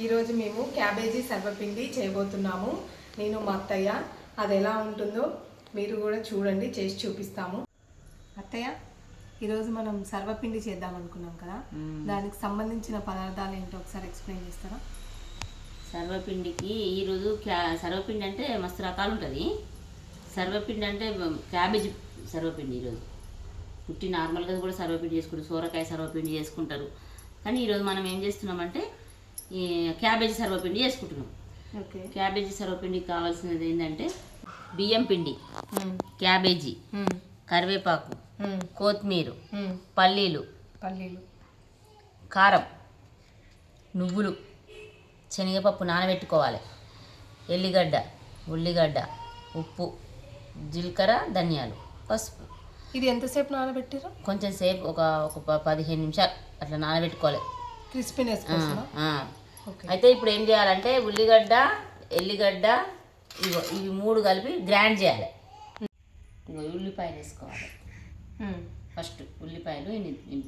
ఈరోజు మేము క్యాబేజీ సర్వపిండి చేయబోతున్నాము. నేను మా అత్తయ్య. అది ఎలా ఉంటుందో మీరు కూడా చూడండి చేసి చూపిస్తాము. అత్తయ్య ఈరోజు మనం సర్వపిండి చేద్దాం అనుకున్నాం కదా? దానికి సంబంధించిన పదార్థాలు ఏంటో ఒకసారి ఎక్స్ప్లెయిన్ చేస్తారా? సర్వపిండికి ఈరోజు క్యా సర్వపిండి అంటే మస్తు రకాలు ఉంటుంది. సర్వపిండి అంటే క్యాబేజ్ సర్వపిండి ఈరోజు. పుట్టి నార్మల్గా కూడా సర్వపిండి చేసుకుంటారు. సోరకాయ సర్వపిండి చేసుకుంటారు. కానీ ఈరోజు మనం ఏం చేస్తున్నామంటే క్యాబేజీ సర్వపిండి చేసుకుంటున్నాం. క్యాబేజీ సర్వపిండికి కావాల్సినది ఏంటంటే బియ్యం పిండి క్యాబేజీ కరివేపాకు కొత్తిమీర పల్లీలు పల్లీలు. కారం నువ్వులు శనగపప్పు నానబెట్టుకోవాలి. ఎల్లిగడ్డ ఉల్లిగడ్డ ఉప్పు జీలకర్ర ధనియాలు పసుపు. ఇది ఎంతసేపు నానబెట్టారు కొంచెం సేపు ఒక ఒక పదిహేను నిమిషాలు అట్లా నానబెట్టుకోవాలి. క్రిస్పీనెస్ అయితే ఇప్పుడు ఏం చేయాలంటే ఉల్లిగడ్డ ఎల్లిగడ్డ ఇగో ఇవి మూడు కలిపి గ్రైండ్ చేయాలి. ఇగో ఉల్లిపాయలు వేసుకోవాలి. ఫస్ట్ ఉల్లిపాయలు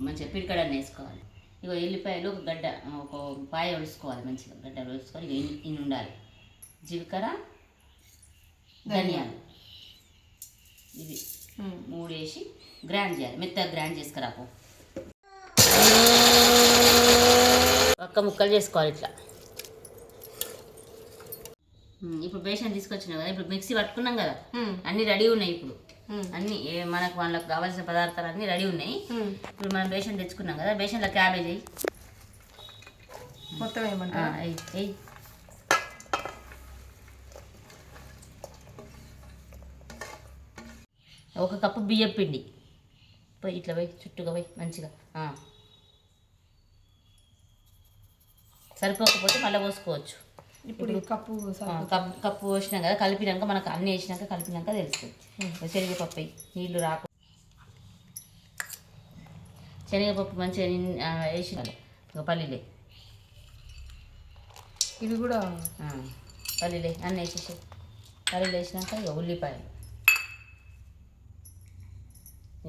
మంచిగా పిడికడన్ని వేసుకోవాలి. ఇగో ఎల్లిపాయలు ఒక గడ్డ ఒక పాయ ఒలుసుకోవాలి మంచిగా గడ్డ ఒలుసుకొని ఇగో ఇన్ని ఉండాలి. జీలకర్ర ధనియాలు. ఇది మూడు వేసి గ్రైండ్ చేయాలి. మెత్తగా గ్రైండ్ చేసుకురాకు ఒక్క ముక్కలు చేసుకోవాలి ఇట్లా. ఇప్పుడు బేషన్ తీసుకొచ్చినాం కదా ఇప్పుడు మిక్సీ పట్టుకున్నాం కదా అన్నీ రెడీ ఉన్నాయి ఇప్పుడు. అన్నీ మనకు వాళ్ళకి కావాల్సిన పదార్థాలు అన్నీ రెడీ ఉన్నాయి. ఇప్పుడు మనం బేషన్ తెచ్చుకున్నాం కదా బేషన్లో క్యాబేజ్ వేయి. మొత్తం ఆ, ఏమంటారా వేయి, వేయి ఒక కప్పు బియ్యం పిండి పోయి ఇట్లా పోయి చుట్టుగా పోయి మంచిగా ఆ. సరిపోకపోతే మళ్ళీ పోసుకోవచ్చు. ఇప్పుడు కప్పు? కప్పు కప్పు పోసినాం కదా కలిపినాక మనకు అన్నీ వేసినాక కలిపినాక తెలుస్తుంది. శనగపప్పు నీళ్ళు రాకు. శనగపప్పు మంచిగా ఇక పల్లీలే. ఇది కూడా పల్లీలే అన్నీ వేసేసి. పల్లీలు వేసినాక ఇక ఉల్లిపాయలు.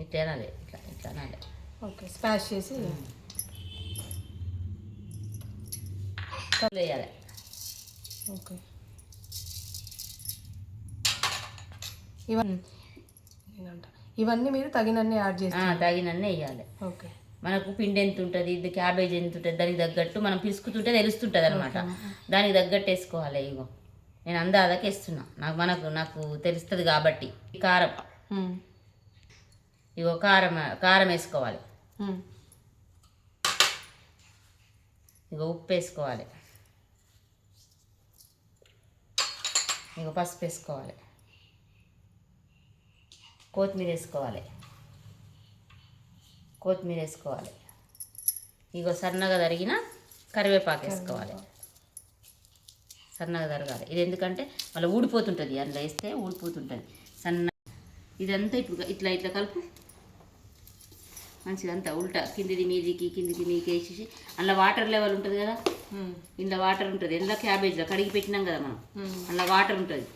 ఇట్లా అనాలి ఇట్లా ఇట్లా అనాలి ఓకే స్పాష్ చేసి వేయాలి. ఓకే. ఇవన్నీ ఇవన్నీ మీరు తగినన్ని యాడ్ తగినన్ని వేయాలి. ఓకే. మనకు పిండి ఎంత ఉంటుంది ఇది క్యాబేజ్ ఎంత ఉంటుంది దానికి తగ్గట్టు మనం పిసుకుతుంటే తెలుస్తుంటుంది అనమాట దానికి తగ్గట్టు వేసుకోవాలి ఇగో. నేను అందాదకి వేస్తున్నా. నాకు మనకు నాకు తెలుస్తుంది కాబట్టి. కారం. ఇగో కారం కారం వేసుకోవాలి. ఇగో ఉప్పు వేసుకోవాలి. ఇంక పసుపు వేసుకోవాలి. కొత్తిమీర వేసుకోవాలి. కొత్తిమీర వేసుకోవాలి. ఇగో సన్నగా తరిగిన కరివేపాకు వేసుకోవాలి. సన్నగా తరగాలి. ఇది ఎందుకంటే మళ్ళీ ఊడిపోతుంటుంది. అందులో వేస్తే ఊడిపోతుంటుంది. సన్న ఇదంతా ఇప్పుడు ఇట్లా ఇట్లా కలుపు. మంచిదంతా ఉల్టా కిందిది మీదికి కిందికి మీదికి వేసేసి అందులో వాటర్ లెవెల్ ఉంటుంది కదా? ఇందులో వాటర్ ఉంటుంది. ఇందులో క్యాబేజ్లో కడిగి పెట్టినాం కదా మనం. అందులో వాటర్ ఉంటుంది.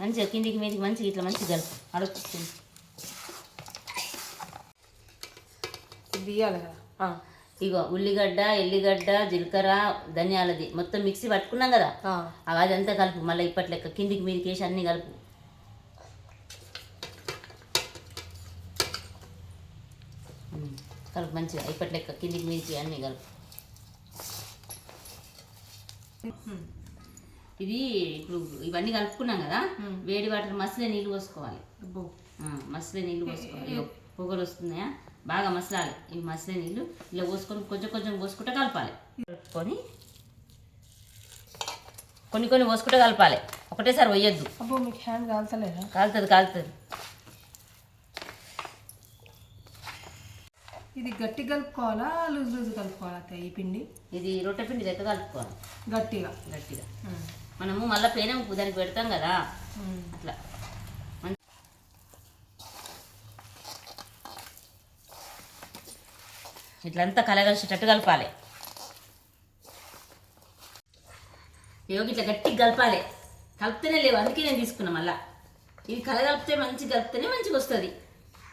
మంచిగా కిందికి మీదికి మంచిగా ఇట్లా మంచిగా కలుపు. అడుగుతుంది తీయాలి కదా. ఇగో ఉల్లిగడ్డ ఎల్లిగడ్డ జీలకర్ర ధనియాలది మొత్తం మిక్సీ పట్టుకున్నాం కదా? అదంతా కలుపు. మళ్ళీ ఇప్పటి లెక్క కిందికి మీదికి వేసి అన్నీ కలుపు. కలుపు మంచిగా. ఇప్పటి లెక్క కిందికి మీదికి అన్నీ కలుపు. ఇది ఇప్పుడు ఇవన్నీ కలుపుకున్నాం కదా వేడి వాటర్ మసిలే నీళ్ళు పోసుకోవాలి. మసిలే నీళ్ళు పోసుకోవాలి. పొగలు వస్తున్నాయా? బాగా మసలాలి. ఇవి మసిలే నీళ్ళు ఇలా పోసుకొని కొంచెం కొంచెం పోసుకుంటే కలపాలి. కలుపుకొని కొన్ని కొన్ని పోసుకుంటే కలపాలి. ఒకటేసారి అబ్బో మీకు హ్యాండ్ కాలుతుంది కాలుతుంది. ఇది గట్టి కలుపుకోవాలా లూజ్ లూజ్ కలుపుకోవాలా ఈ పిండి? ఇది రొట్టె పిండి లెక్క కలుపుకోవాలి. గట్టిగా? గట్టిగా. మనము మళ్ళీ పేనం దానికి పెడతాం కదా. అట్లా. ఇట్లంతా కలగలిసేటట్టు కలపాలి. యోగి ఇట్లా గట్టిగా కలపాలి. కలిపితేనే లేవు అందుకే నేను తీసుకున్నా మళ్ళా. ఇది కలగలిపితే మంచిగా కలిపితేనే మంచిగా వస్తుంది.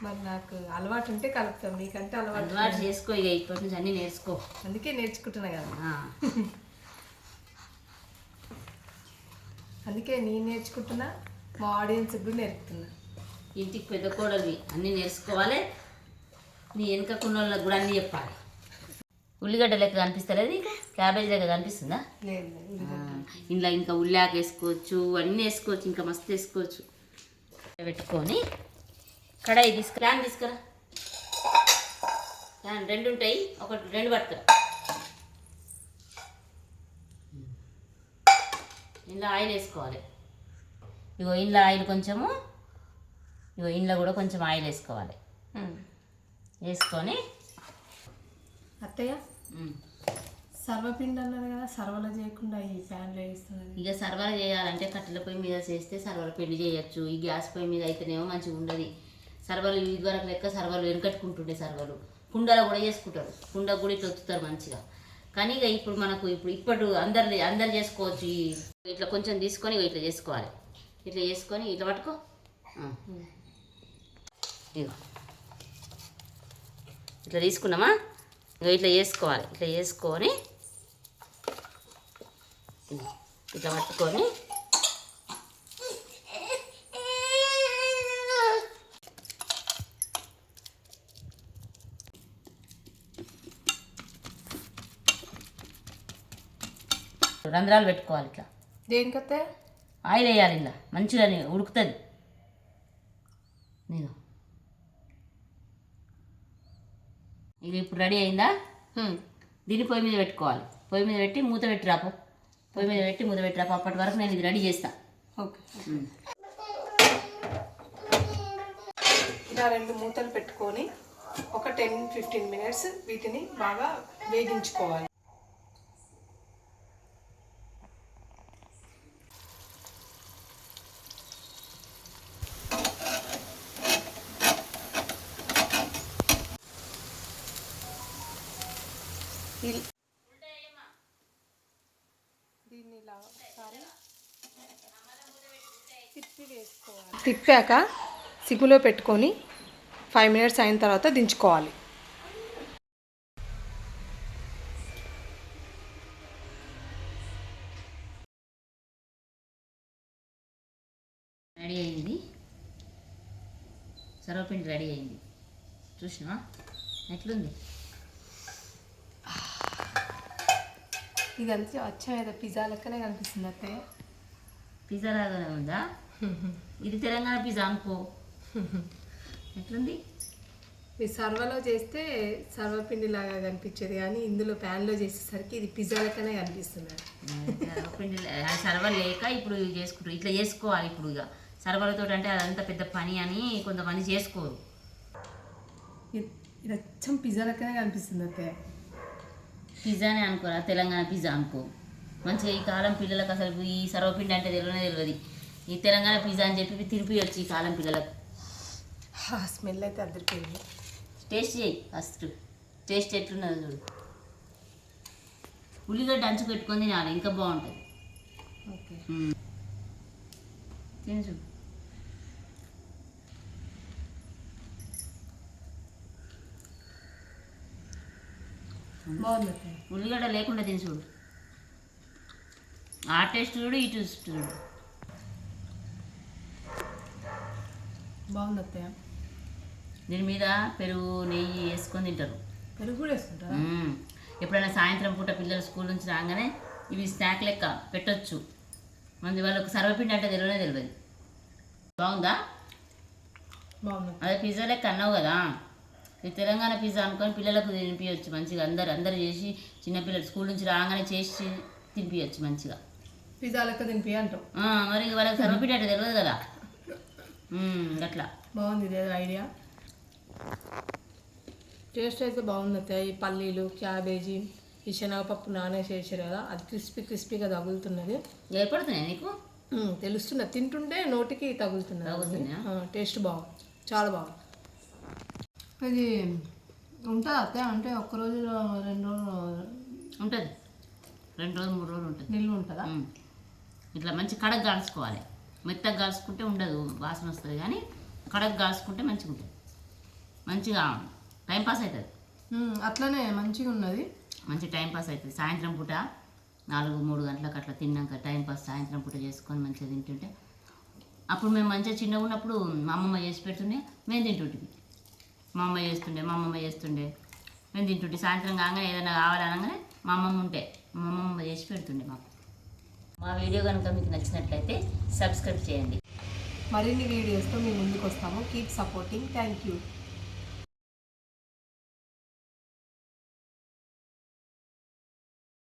మరి నాకు అలవాటు ఉంటే కలుపుతాం. నీకంటే అలవాటు అలవాటు చేసుకో ఇక ఇప్పటి నుంచి అన్నీ నేర్చుకో. అందుకే నేర్చుకుంటున్నా కదా. అందుకే నేను నేర్చుకుంటున్నా మా ఆడియన్స్ కూడా నేర్పుతున్నా. ఇంటికి పెద్ద కోడలివి. అన్నీ నేర్చుకోవాలి. నీ వెనుకకున్న వాళ్ళకి కూడా అన్నీ చెప్పాలి. ఉల్లిగడ్డ లెక్క కనిపిస్తలేదు నీకు? క్యాబేజ్ లెక్క కనిపిస్తుందా? ఇంట్లో ఇంకా ఉల్లాక వేసుకోవచ్చు అన్నీ వేసుకోవచ్చు ఇంకా మస్తు వేసుకోవచ్చు. పెట్టుకొని కడాయి తీసుకు ప్యాన్ తీసుకురా. ప్యాన్ రెండు ఉంటాయి ఒకటి రెండు పట్టుకురా. ఇంట్లో ఆయిల్ వేసుకోవాలి. ఇగో ఇంట్లో ఆయిల్ కొంచెము ఇగో ఇంట్లో కూడా కొంచెం ఆయిల్ వేసుకోవాలి. వేసుకొని అత్తయ్య సర్వపిండి అన్నారు కదా సర్వలో చేయకుండా ఈ ప్యాన్లో వేస్తున్నది. ఇక సర్వర్ చేయాలంటే కట్టెల పొయ్యి మీద చేస్తే సర్వర్ పిండి చేయొచ్చు ఈ గ్యాస్ పొయ్యి మీద అయితేనేమో మంచిగా ఉండదు. సర్వర్లు ఇదివరకు లెక్క సర్వర్లు వెనకట్టుకుంటుండే సర్వర్లు. కుండలో కూడా చేసుకుంటారు. కుండ కూడా ఇట్లా ఒత్తుతారు మంచిగా. కానీ ఇక ఇప్పుడు మనకు ఇప్పుడు ఇప్పుడు అందరు అందరు చేసుకోవచ్చు ఈ ఇట్లా కొంచెం తీసుకొని ఇట్లా చేసుకోవాలి. ఇట్లా చేసుకొని ఇట్లా పట్టుకో. ఇగో. ఇట్లా తీసుకున్నామా? ఇగో ఇట్లా చేసుకోవాలి. ఇట్లా చేసుకొని ఇట్లా పట్టుకొని రంధ్రాలు పెట్టుకోవాలి ఇట్లా. దేనికి అత్తయ్య ఆయిల్ వేయాలి ఇలా మంచిగా ఉడుకుతుంది. నేను. ఇక ఇప్పుడు రెడీ అయిందా. దీన్ని పొయ్యి మీద పెట్టుకోవాలి. పొయ్యి మీద పెట్టి మూత పెట్టి రాపు. పొయ్యి మీద పెట్టి మూత పెట్టి రాపు. అప్పటి వరకు నేను ఇది రెడీ చేస్తా. ఓకే. ఇలా రెండు మూతలు పెట్టుకొని ఒక టెన్ ఫిఫ్టీన్ మినిట్స్ వీటిని బాగా వేగించుకోవాలి. దీన్ని ఇలా ఒకసారి తిప్పి వేసుకోవాలి. తిప్పాక సిమ్లో పెట్టుకొని ఫైవ్ మినిట్స్ అయిన తర్వాత దించుకోవాలి. రెడీ అయింది. సర్వపిండి రెడీ అయింది. చూసినా ఎట్లుంది? ఇదంతా అచ్చం ఏదో పిజ్జా లెక్కనే కనిపిస్తుంది అత్తయ్య. పిజ్జా లాగానే ఉందా? ఇది తెలంగాణ పిజ్జా అనుకో. ఎట్లుంది? ఈ సర్వలో చేస్తే సర్వపిండి లాగా కనిపించేది కానీ ఇందులో ప్యాన్లో చేసేసరికి ఇది పిజ్జా లెక్కనే కనిపిస్తుంది సర్వపిండి సర్వ లేక ఇప్పుడు చేసుకుంటారు. ఇట్లా చేసుకోవాలి ఇప్పుడు ఇక. సర్వలతో అంటే అదంతా పెద్ద పని అని కొంతమంది చేసుకోరు. ఇది ఇది అచ్చం పిజ్జా లెక్కనే కనిపిస్తుంది అత్తయ్య. పిజ్జానే అనుకోరా తెలంగాణ పిజ్జా అనుకో. మంచిగా ఈ కాలం పిల్లలకు అసలు ఈ సర్వపిండి అంటే తెలియనే తెలియదు. ఈ తెలంగాణ పిజ్జా అని చెప్పి తినిపియొచ్చు ఈ కాలం పిల్లలకు. స్మెల్ అయితే అద్దరిపోయింది. టేస్ట్ చేయి ఫస్ట్. టేస్ట్ ఎట్లున్నది చూడు. ఉల్లిగడ్డ అంచు పెట్టుకొని తినాలి ఇంకా బాగుంటుంది. ఓకే. తిని చూడు. బాగుంది ఉల్లిగడ్డ లేకుండా తిని చూడు. ఆ టేస్ట్ చూడు ఈ టేస్ట్ చూడు. బాగుంది అత్తయ్య దీని మీద పెరుగు నెయ్యి వేసుకొని తింటారు. పెరుగు కూడా వేసుకుంటారా. ఎప్పుడైనా సాయంత్రం పూట పిల్లలు స్కూల్ నుంచి రాగానే ఇవి స్నాక్ లెక్క పెట్టొచ్చు. మంది వాళ్ళకి సర్వపిండి అంటే తెలియనే తెలియదు. బాగుందా? బాగుంది అదే పిజ్జా లెక్క అన్నావు కదా. తెలంగాణ పిజ్జా అనుకొని పిల్లలకు తినిపించవచ్చు మంచిగా అందరు అందరు చేసి చిన్నపిల్లలు స్కూల్ నుంచి రాగానే చేసి తినిపించవచ్చు మంచిగా. పిజ్జా లెక్క తినిపి అంటాం మరి వాళ్ళకి సర్వపిండి అంటే తెలియదు కదా. అట్లా బాగుంది ఇదే ఐడియా. టేస్ట్ అయితే బాగుంది ఈ పల్లీలు క్యాబేజీ ఈ శనగపప్పు నానేసి వేసారు కదా అది క్రిస్పీ క్రిస్పీగా తగులుతున్నది. ఏర్పడుతున్నాయి నీకు? తెలుస్తున్నది తింటుంటే నోటికి తగులుతున్నది. టేస్ట్ బాగుంది. చాలా బాగుంది. ఇది ఉంటుందా అత్తయ్య అంటే ఒక్క రోజులో రెండు రోజులు ఉంటుంది. రెండు రోజులు మూడు రోజులు ఉంటుంది. నిల్వ ఉంటుందా. ఇట్లా మంచి కడగ కాల్చుకోవాలి మెత్తగా కాల్చుకుంటే ఉండదు వాసన వస్తుంది కానీ కడగ కాల్చుకుంటే మంచిగా ఉంటుంది. మంచిగా టైం పాస్ అవుతుంది అట్లనే మంచిగా ఉన్నది. మంచి టైం పాస్ అవుతుంది సాయంత్రం పూట నాలుగు మూడు గంటలకు అట్లా తిన్నాక టైం పాస్ సాయంత్రం పూట చేసుకొని మంచిగా తింటుంటే అప్పుడు మేము మంచిగా చిన్నగా ఉన్నప్పుడు మా అమ్మమ్మ చేసి పెడుతుండే మేము తింటుంటివి మా అమ్మ చేస్తుండే మా అమ్మమ్మ చేస్తుండే. మేము తింటుంటే సాయంత్రం కాగానే ఏదైనా కావాలనగానే మా అమ్మమ్మ ఉంటే మా అమ్మమ్మ చేసి పెడుతుండే మాకు. మా వీడియో కనుక మీకు నచ్చినట్లయితే సబ్స్క్రైబ్ చేయండి. మరిన్ని వీడియోస్తో మేము ముందుకు వస్తాము. Keep supporting thank you